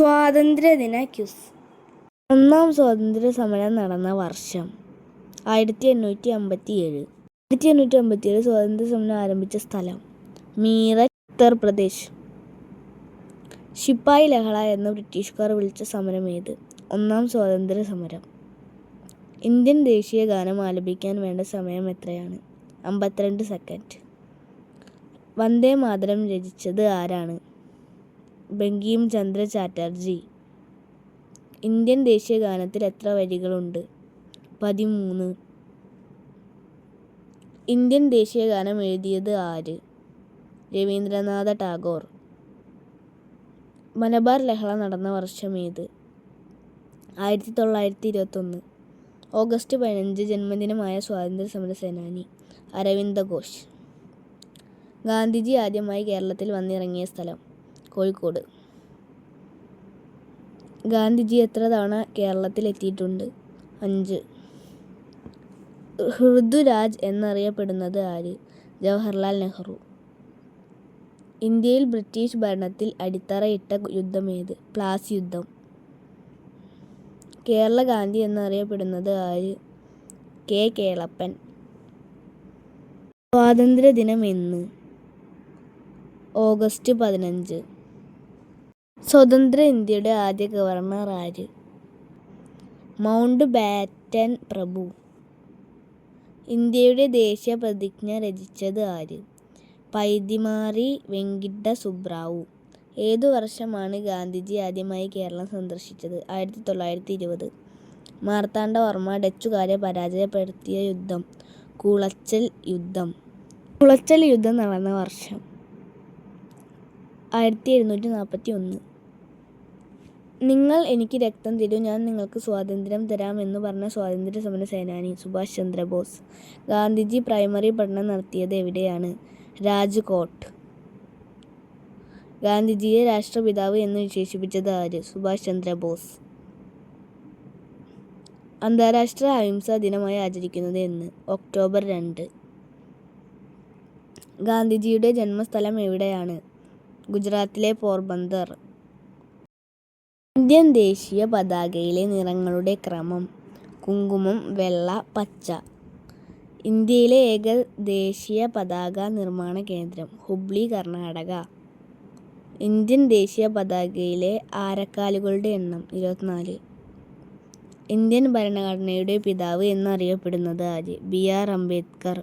സ്വാതന്ത്ര്യദിന ക്യൂസ് ഒന്നാം സ്വാതന്ത്ര്യ സമരം നടന്ന വർഷം ആയിരത്തി എണ്ണൂറ്റി അമ്പത്തി ഏഴ് ആയിരത്തി എണ്ണൂറ്റി അമ്പത്തി ഏഴ് സ്വാതന്ത്ര്യ സമരം ആരംഭിച്ച സ്ഥലം മീററ്റ് ഉത്തർപ്രദേശ് ശിപ്പായി ലഹള എന്ന് ബ്രിട്ടീഷുകാർ വിളിച്ച സമരം ഏത്? ഒന്നാം സ്വാതന്ത്ര്യ സമരം ഇന്ത്യൻ ദേശീയ ഗാനം ആലപിക്കാൻ വേണ്ട സമയം എത്രയാണ്? അമ്പത്തിരണ്ട് സെക്കൻഡ്. വന്ദേ മാതരം രചിച്ചത് ആരാണ്? ബങ്കിം ചന്ദ്ര ചാറ്റർജി. ഇന്ത്യൻ ദേശീയ ഗാനത്തിൽ എത്ര വരികളുണ്ട്? പതിമൂന്ന്. ഇന്ത്യൻ ദേശീയ ഗാനം എഴുതിയത് ആര്? രവീന്ദ്രനാഥ ടാഗോർ. മലബാർ ലഹള നടന്ന വർഷം ഏത്? ആയിരത്തി തൊള്ളായിരത്തി ഇരുപത്തൊന്ന് ഓഗസ്റ്റ് പതിനഞ്ച് ജന്മദിനമായ സ്വാതന്ത്ര്യ സമര സേനാനി അരവിന്ദ ഘോഷ്. ഗാന്ധിജി ആദ്യമായി കേരളത്തിൽ വന്നിറങ്ങിയ സ്ഥലം. കോഴിക്കോട്. ഗാന്ധിജി എത്ര തവണ കേരളത്തിൽ എത്തിയിട്ടുണ്ട് അഞ്ച്. ഋതുരാജ് എന്നറിയപ്പെടുന്നത് ആര്? ജവഹർലാൽ നെഹ്റു. ഇന്ത്യയിൽ ബ്രിട്ടീഷ് ഭരണത്തിൽ അടിത്തറയിട്ട യുദ്ധമേത് പ്ലാസി യുദ്ധം. കേരള ഗാന്ധി എന്നറിയപ്പെടുന്നത് ആര്? കെ. കേളപ്പൻ. സ്വാതന്ത്ര്യദിനം എന്ന് ഓഗസ്റ്റ് പതിനഞ്ച്. സ്വതന്ത്ര ഇന്ത്യയുടെ ആദ്യ ഗവർണർ ആര്? മൗണ്ട് ബാറ്റൻ പ്രഭു. ഇന്ത്യയുടെ ദേശീയ പ്രതിജ്ഞ രചിച്ചത് ആര്? പൈതിമാറി വെങ്കിട്ട സുബ്രാവു ഏതു വർഷമാണ് ഗാന്ധിജി ആദ്യമായി കേരളം സന്ദർശിച്ചത്? ആയിരത്തി തൊള്ളായിരത്തി ഇരുപത്. മാർത്താണ്ഡവർമ്മ ഡച്ചുകാരെ പരാജയപ്പെടുത്തിയ യുദ്ധം. കുളച്ചൽ യുദ്ധം. കുളച്ചൽ യുദ്ധം നടന്ന വർഷം ആയിരത്തി എഴുന്നൂറ്റി നാൽപ്പത്തി ഒന്ന് നിങ്ങൾ എനിക്ക് രക്തം തരൂ ഞാൻ നിങ്ങൾക്ക് സ്വാതന്ത്ര്യം തരാം എന്ന് പറഞ്ഞ സ്വാതന്ത്ര്യ സമര സേനാനി സുഭാഷ് ചന്ദ്രബോസ് ഗാന്ധിജി പ്രൈമറി പഠനം നടത്തിയത് എവിടെയാണ്? രാജ്കോട്ട്. ഗാന്ധിജിയെ രാഷ്ട്രപിതാവ് എന്ന് വിശേഷിപ്പിച്ചത് ആര്? സുഭാഷ് ചന്ദ്രബോസ്. അന്താരാഷ്ട്ര അഹിംസാ ദിനമായി ആചരിക്കുന്നത് എന്ന് ഒക്ടോബർ രണ്ട്. ഗാന്ധിജിയുടെ ജന്മസ്ഥലം എവിടെയാണ്? ഗുജറാത്തിലെ പോർബന്ദർ. ഇന്ത്യൻ ദേശീയ പതാകയിലെ നിറങ്ങളുടെ ക്രമം കുങ്കുമം വെള്ള പച്ച. ഇന്ത്യയിലെ ഏക ദേശീയ പതാക നിർമ്മാണ കേന്ദ്രം ഹുബ്ലി കർണാടക. ഇന്ത്യൻ ദേശീയ പതാകയിലെ ആരക്കാലുകളുടെ എണ്ണം ഇരുപത്തിനാല്. ഇന്ത്യൻ ഭരണഘടനയുടെ പിതാവ് എന്നറിയപ്പെടുന്നത് ആര്? B R Ambedkar.